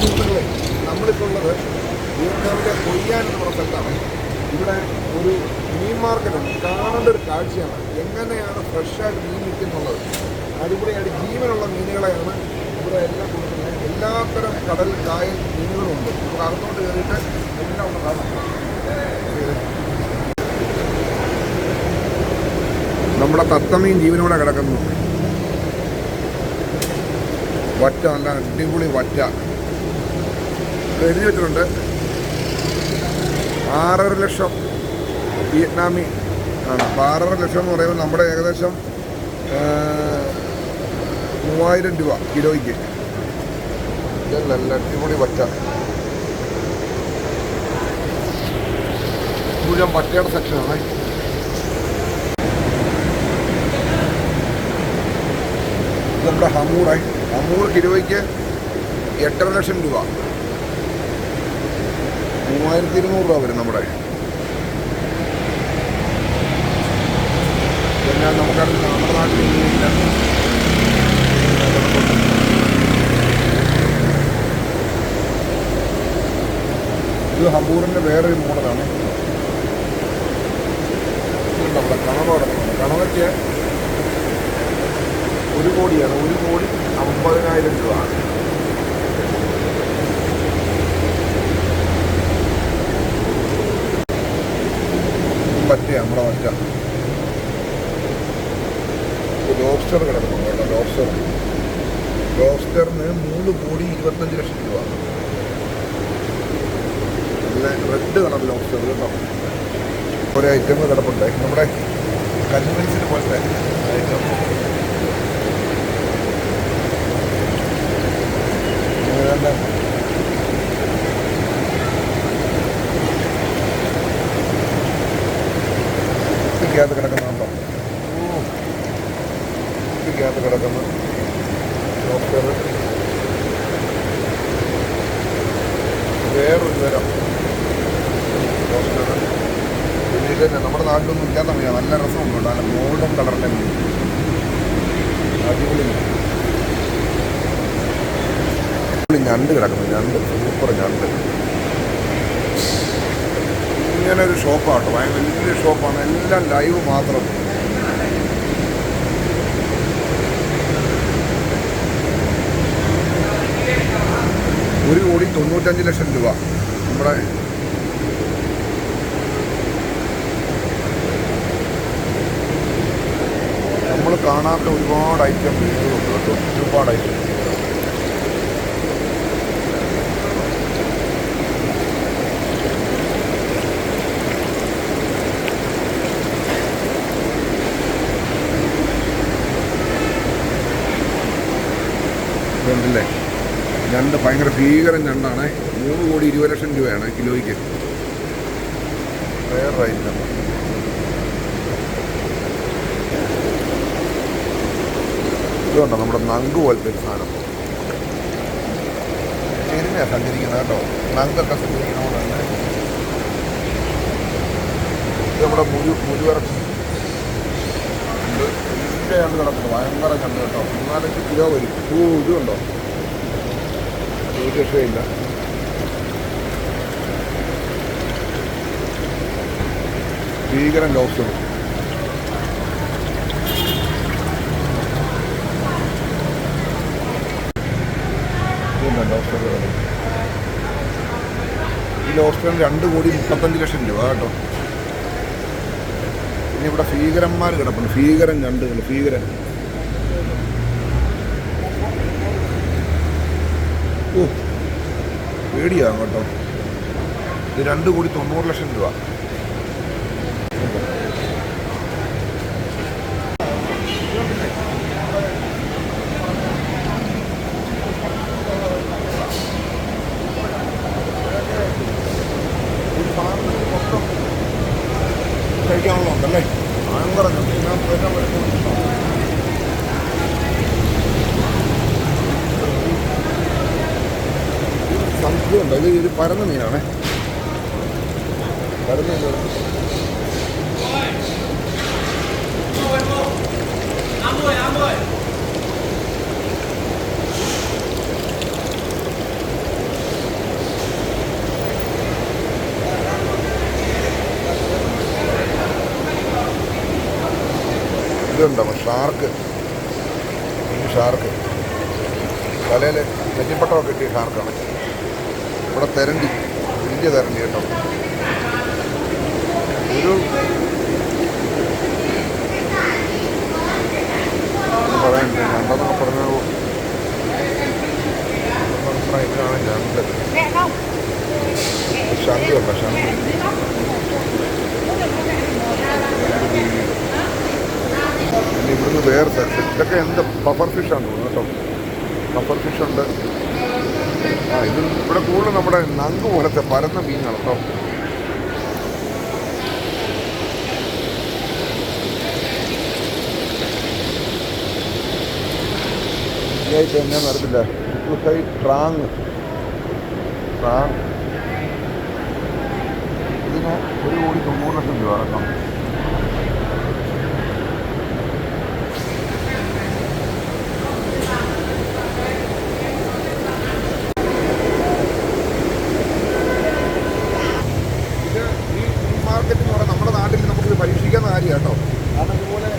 സുഹൃത്തുക്കളെ നമ്മളിപ്പോൾ ഉള്ളത് ദീർഘാവിലെ കൊയ്യാൻ എന്ന് പറഞ്ഞ സ്ഥലത്താണ് ഇവിടെ ഒരു മീൻ മാർക്കറ്റാണ് കാണേണ്ട ഒരു കാഴ്ചയാണ്. എങ്ങനെയാണ് ഫ്രഷായിട്ട് മീൻ വിൽക്കുന്നുള്ളത്? അടിപൊളിയായിട്ട് ജീവനുള്ള മീനുകളെയാണ് ഇവിടെ എല്ലാം കൊടുക്കുന്നത്. എല്ലാത്തരം കടൽ കായൽ മീനുകളുണ്ട് നമുക്ക് അകത്തോട്ട് കയറിയിട്ട് എല്ലാം കാണാം. നമ്മുടെ തത്തമീൻ ജീവനോടെ കിടക്കുന്നു. വറ്റ നല്ല അടിപൊളി വറ്റ. എഴുതി വെച്ചിട്ടുണ്ട്. ആറര ലക്ഷം വിയറ്റ്നാമി ആണ്. അപ്പോൾ ആറര ലക്ഷം എന്ന് പറയുമ്പോൾ നമ്മുടെ ഏകദേശം മൂവായിരം രൂപ കിലോയ്ക്ക്. നല്ല അടിപൊളി പറ്റ മുഴുവൻ വറ്റയുടെ സെക്ഷനാണ് നമ്മുടെ ഹമൂറായി. ഹമൂർ കിലോയ്ക്ക് എട്ടര ലക്ഷം രൂപ. മൂവായിരത്തി ഇരുന്നൂറ് രൂപ വരും നമ്മുടെ പിന്നെ നമുക്കത് നമ്മുടെ നാട്ടിൽ ഇല്ല. ഇത് ഹബൂറിന്റെ വേറൊരു മോഡലാണ്. ഇത് നമ്മുടെ കണവ കിടക്കുന്നത് കണവയ്ക്ക് ഒരു കോടിയാണ്. ഒരു കോടി അമ്പതിനായിരം രൂപ പറ്റ ലോബ്സ്റ്റർ കിടക്കുന്നുണ്ട് കേട്ടോ ലോബ്സ്റ്റർ ലോബ്സ്റ്ററിന് മൂന്ന് കോടി ഇരുപത്തഞ്ച് ലക്ഷം രൂപ. നല്ല റെഡ് കളർ ലോബ്സ്റ്റർ കേട്ടോ. ഒരു ഐറ്റം കിടപ്പുണ്ട്. നമ്മുടെ കൺവെൻസിന് പോലത്തെ ഐറ്റം നല്ല കുപ്പിക്കകത്ത് കിടക്കുന്നുണ്ടോ കുപ്പിക്കകത്ത് കിടക്കുന്ന. ഡോക്ടർ വേറൊരു തരം ഡോക്ടർ. തന്നെ നമ്മുടെ നാട്ടിലൊന്നും ഇല്ലാത്ത മീനാണ് നല്ല രസമുണ്ട്. നല്ല ഗോൾഡൻ കളറിന്റെ മീൻ. അടിപൊളി മീൻ. ഞണ്ട് കിടക്കുന്നു. ഞണ്ട് സൂപ്പർ ഞണ്ട്. ഇങ്ങനെ ഒരു ഷോപ്പാട്ടോ ഭയങ്കര വലിയ ഷോപ്പാണ്. എല്ലാം ലൈവ് മാത്രം. ഒരു കോടി തൊണ്ണൂറ്റഞ്ച് ലക്ഷം രൂപ. നമ്മുടെ നമ്മൾ കാണാത്ത ഒരുപാട് ഐറ്റം ഒരുപാട് ഐറ്റം. ഞണ്ട് ഭയങ്കര ഭീകരൻ ഞണ്ടാണ്. മൂന്ന് കോടി ഇരുപത് ലക്ഷം രൂപയാണ് കിലോയ്ക്ക്. ഇതുണ്ടോ നമ്മുടെ നങ്ക് പോലത്തെ ഒരു സാധനം. എരുമയാണ് സഞ്ചരിക്കുന്നത് കേട്ടോ. നങ്കൊക്കെ സഞ്ചരിക്കുന്നതുകൊണ്ട് തന്നെ. ഇത് നമ്മുടെ മുഴു മുഴുവിറച്ചി ഉണ്ട്. വലിയ നടക്കുന്നത് കിടക്കുന്നു. ഭയങ്കര കണ്ട് കേട്ടോ. മൂന്നാലഞ്ച് കിലോ വരും. ഓ ഇതുണ്ടോ ഒരു രക്ഷയില്ല ഭീകരൻ ലോബ്സ്റ്റർ ഈ ലോബ്സ്റ്ററിന് രണ്ട് കോടി മുപ്പത്തഞ്ച് ലക്ഷം രൂപ കേട്ടോ. പിന്നെ ഇവിടെ ഭീകരന്മാർ കിടപ്പുണ്ട്. ഭീകരൻ രണ്ട് ഭീകരൻ. ഓ പേടിയാണ് കേട്ടോ ഇത് രണ്ട് കോടി തൊണ്ണൂറ് ലക്ഷം രൂപ. മൊത്തം കഴിക്കാനുള്ളതുണ്ടല്ലേ? ഭയങ്കര ഞാൻ ഇതുണ്ട്. ഇത് ഇത് പരന്ന മീനാണ്. പരന്ന ഇതുണ്ടാവും ഷാർക്ക്. ഷാർക്ക്. തലയിൽ നെറ്റിപ്പട്ടമൊക്കെ കിട്ടിയ ഷാർക്കാണ്. ഇവിടെ തരണ്ടി. വലിയ തരണ്ടി കേട്ടോ. ഒരു പറയാനില്ല രണ്ടെന്നൊക്കെ പറഞ്ഞാൽ ഇതാണ് രണ്ട് ഉണ്ടോ ശംഖ് പിന്നെ ഇവിടുന്ന് വേറെ ഇതൊക്കെ എന്ത്? പഫർ ഫിഷാണ് കേട്ടോ. ഫിഷ് ഉണ്ട്. ആ ഇത് ഇവിടെ കൂടുതൽ നമ്മുടെ നങ്ക് പോലത്തെ പരന്ന മീനാണ് കേട്ടോ. ഇതായിട്ട് എന്നെ നടത്തില്ല ട്രാങ് ട്രാങ് ഇതിന് ഒരു കോടി തൊണ്ണൂറ് ലക്ഷം രൂപ അടക്കം ഇത് ഈ ഈ മാർക്കറ്റ് എന്ന് പറഞ്ഞാൽ നമ്മുടെ നാട്ടിൽ നമുക്കിത് പരീക്ഷിക്കാവുന്ന കാര്യമാണ് കേട്ടോ കാരണം ഇതുപോലെ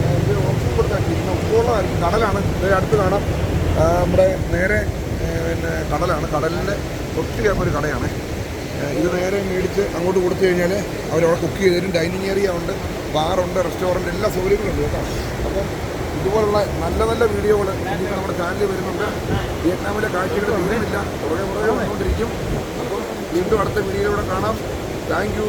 ഏഹ്, ഇത് ഉപ്പ് കൊടുത്തായിരിക്കും ഉപ്പുള്ളതായിരിക്കും കടലാണ് ഇത് അടുത്ത് കാണാം ആ, നമ്മുടെ നേരെ ഏഹ്, പിന്നെ കടലാണ്. കടലിന്റെ ഒത്തിരി ഒരു കടയാണ്. ഇത് നേരെ മേടിച്ച് അങ്ങോട്ട് കൊടുത്തു കഴിഞ്ഞാൽ അവരവിടെ കുക്ക് ചെയ്ത് തരും. ഡൈനിങ് ഏരിയ ഉണ്ട് ബാറുണ്ട് റെസ്റ്റോറന്റ് എല്ലാ സൗകര്യങ്ങളും ഉണ്ട് കേട്ടോ. അപ്പം ഇതുപോലുള്ള നല്ല നല്ല വീഡിയോകൾ നമ്മുടെ ചാനലിൽ വരുന്നുണ്ട്. വിയറ്റ്നാമിലെ കാഴ്ചകൾ തീരുന്നില്ല കുറേ കുറേ വന്നുകൊണ്ടിരിക്കും. അപ്പം വീണ്ടും അടുത്ത വീഡിയോയിലൂടെ കാണാം. താങ്ക്